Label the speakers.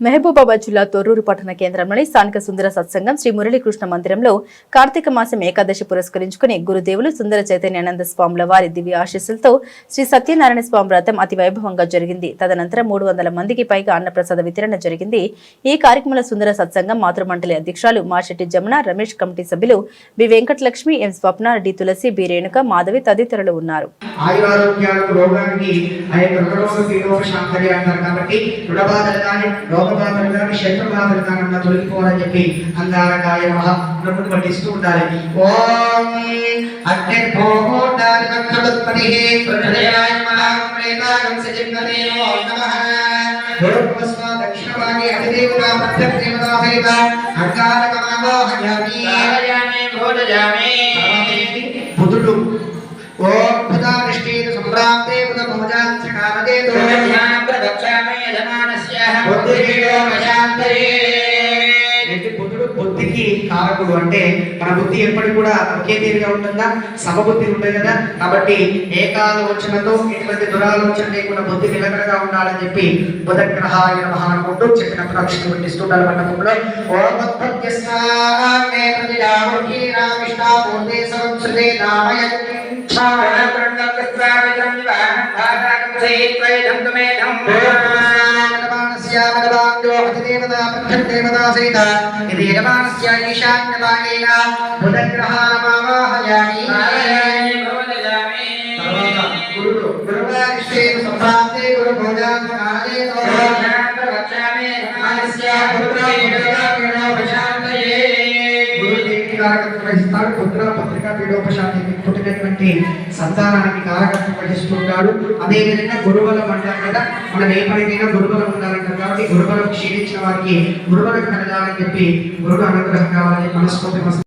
Speaker 1: మహబూబాబాద్ జిల్లా తొర్రూరు పట్టణ కేంద్రంలోని స్థానిక సుందర సత్సంగం శ్రీ మురళీకృష్ణ మందిరంలో కార్తీక మాసం ఏకాదశి పురస్కరించుకుని గురుదేవులు సుందర చైతన్యానంద స్వాముల వారి దివ్య ఆశీస్సులతో శ్రీ సత్యనారాయణ స్వామి వ్రతం అతి వైభవంగా జరిగింది. తదనంతరం మూడు వందల మందికి పైగా అన్నప్రసాద వితరణ జరిగింది. ఈ కార్యక్రమంలో సుందర సత్సంగం మాతృమండలి అధ్యక్షులు మాషెట్టి జమున రమేష్ కమిటీ సభ్యులు B Venkatalakshmi M Swapna D Tulasi B Renuka Madhavi తదితరులు ఉన్నారు.
Speaker 2: రోగానికి కాబట్టి రుణబాధలు కానీ రోగబాధలు కానీ శత్రు బాధలు కానీ ఉన్న తొలగిపోవాలని చెప్పి అంగారకాయ మహా పఠిస్తూ ఉండాలి. ఓం అధిదేవతా సహిత బుధానిష్ఠేన సంభ్రాంతే కామదేతో ఏంటి బుద్ధుడు? బుద్ధికి కారకుడు అంటే మన బుద్ధి ఎప్పటికి కూడా ఒకే తీరుగా ఉంటుందా? సమబుద్ధి ఉంటుంది కదా. కాబట్టి ఏకాలోచనతో ఎటువంటి దురాలోచన లేకుండా బుద్ధి నిలకడగా ఉండాలని చెప్పి బుధగ్రహాయ నమః అనుకుంటూ చెప్పిన అక్షరం పెట్టిస్తుంటారు మండపంలో. ఓమత్పత్యస్వామే ప్రతిరాముఖీ రామిష్టాపూర్ణే సంస్కృతే నామయ యజమానస్యామదవాందో అతిదేవతా ప్రత్యదేవతా సహిత ఇది వహిస్తాడు పొద్దున పత్రికా పీడోపశాంతికి పుట్టినటువంటి సంతానానికి కారకత్వం వహిస్తుంటాడు అదే విధంగా గురుబలం అంటారు కదా మనం ఏ పనికైనా గురుబలం ఉండాలంటారు కాబట్టి గురుబలం క్షీణించిన వారికి గురుబలం కలగాలని చెప్పి గురుడు అనుగ్రహం కావాలని మనస్ఫూర్తి